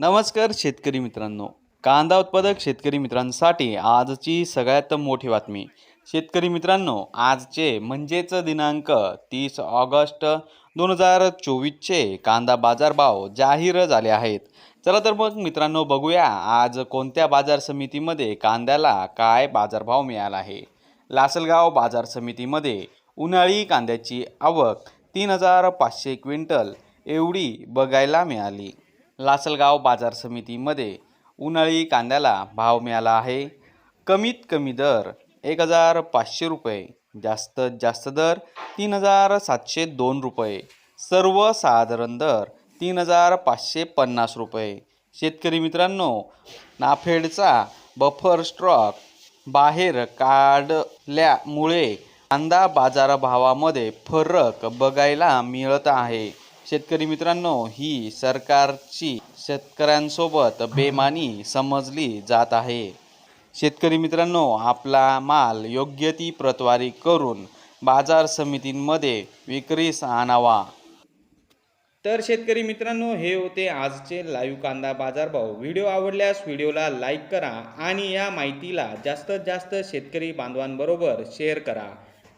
नमस्कार शेतकरी मित्रांनो. कांदा उत्पादक शेतकरी मित्रांसाठी आजची सगळ्यात मोठी बातमी. शेतकरी मित्रांनो आजचे म्हणजेच दिनांक तीस ऑगस्ट दोन हजार चोवीसचे कांदा बाजारभाव जाहीर झाले आहेत. चला तर मग मित्रांनो बघूया आज कोणत्या बाजार समितीमध्ये कांद्याला काय बाजारभाव मिळाला आहे. लासलगाव बाजार समितीमध्ये उन्हाळी कांद्याची आवक तीन हजार पाचशे क्विंटल एवढी बघायला मिळाली. लासलगाव बाजार समितीमध्ये उन्हाळी कांद्याला भाव मिळाला आहे. कमीत कमी दर एक हजार पाचशे रुपये जास्तीत जास्त दर तीन हजार सातशे दोन रुपये सर्वसाधारण दर तीन हजार पाचशे पन्नास रुपये. शेतकरी मित्रांनो नाफेडचा बफर स्टॉक बाहेर काढल्यामुळे कांदा बाजारभावामध्ये फरक बघायला मिळत आहे. शेतकरी मित्रांनो ही सरकारची शेतकऱ्यांसोबत बेमानी समजली जात आहे. शेतकरी मित्रांनो आपला माल योग्य ती प्रतवारी करून बाजार समितींमध्ये विक्रीस आणावा. तर शेतकरी मित्रांनो हे होते आजचे लाईव्ह कांदा बाजारभाव. व्हिडिओ आवडल्यास व्हिडिओला लाईक करा आणि या माहितीला जास्तीत जास्त शेतकरी बांधवांबरोबर शेअर करा.